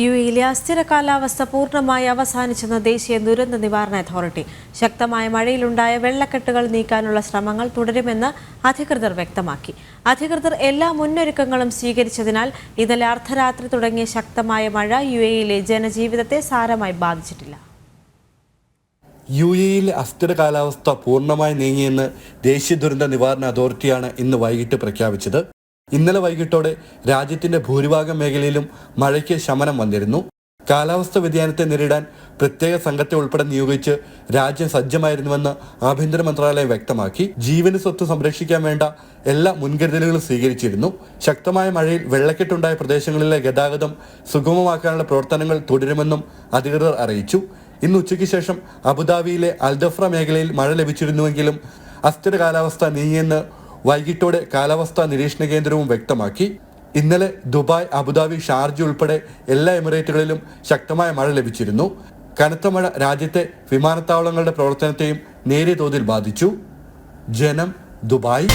U എയിലെ അസ്ഥിര കാലാവസ്ഥ പൂർണമായി അവസാനിച്ചെന്ന് ദേശീയ ദുരന്ത നിവാരണ അതോറിറ്റി. ശക്തമായ മഴയിലുണ്ടായ വെള്ളക്കെട്ടുകൾ നീക്കാനുള്ള ശ്രമങ്ങൾ തുടരുമെന്ന് അധികൃതർ വ്യക്തമാക്കി. അധികൃതർ എല്ലാ മുന്നൊരുക്കങ്ങളും സ്വീകരിച്ചതിനാൽ ഇന്നലെ അർദ്ധരാത്രി തുടങ്ങിയ ശക്തമായ മഴ യു എയിലെ ജനജീവിതത്തെ സാരമായി ബാധിച്ചിട്ടില്ല. യു എയിലെ അസ്ഥിര കാലാവസ്ഥ പൂർണമായി നീങ്ങിയെന്ന് ദേശീയ ദുരന്ത നിവാരണ അതോറിറ്റിയാണ് ഇന്ന് വൈകിട്ട് പ്രഖ്യാപിച്ചത്. ഇന്നലെ വൈകിട്ടോടെ രാജ്യത്തിന്റെ ഭൂരിഭാഗം മേഖലയിലും മഴയ്ക്ക് ശമനം വന്നിരുന്നു. കാലാവസ്ഥ വ്യതിയാനത്തെ നേരിടാൻ പ്രത്യേക സംഘത്തെ ഉൾപ്പെടെ നിയോഗിച്ച് രാജ്യം സജ്ജമായിരുന്നുവെന്ന് ആഭ്യന്തര മന്ത്രാലയം വ്യക്തമാക്കി. ജീവന് സ്വത്ത് സംരക്ഷിക്കാൻ വേണ്ട എല്ലാ മുൻകരുതലുകളും സ്വീകരിച്ചിരുന്നു. ശക്തമായ മഴയിൽ വെള്ളക്കെട്ടുണ്ടായ പ്രദേശങ്ങളിലെ ഗതാഗതം സുഗമമാക്കാനുള്ള പ്രവർത്തനങ്ങൾ തുടരുമെന്നും അധികൃതർ അറിയിച്ചു. ഇന്ന് ഉച്ചയ്ക്ക് ശേഷം അബുദാബിയിലെ അൽദഫ്ര മേഖലയിൽ മഴ ലഭിച്ചിരുന്നുവെങ്കിലും അസ്ഥിര കാലാവസ്ഥ നീങ്ങിയെന്ന് വൈകിട്ടോടെ കാലാവസ്ഥാ നിരീക്ഷണ കേന്ദ്രവും വ്യക്തമാക്കി. ഇന്നലെ ദുബായ് അബുദാബി ഷാർജ ഉൾപ്പെടെ എല്ലാ എമിറേറ്റുകളിലും ശക്തമായ മഴ ലഭിച്ചിരുന്നു. കനത്ത മഴ രാജ്യത്തെ വിമാനത്താവളങ്ങളുടെ പ്രവർത്തനത്തെയും നേരിയ തോതിൽ ബാധിച്ചു. ജനം ദുബായ്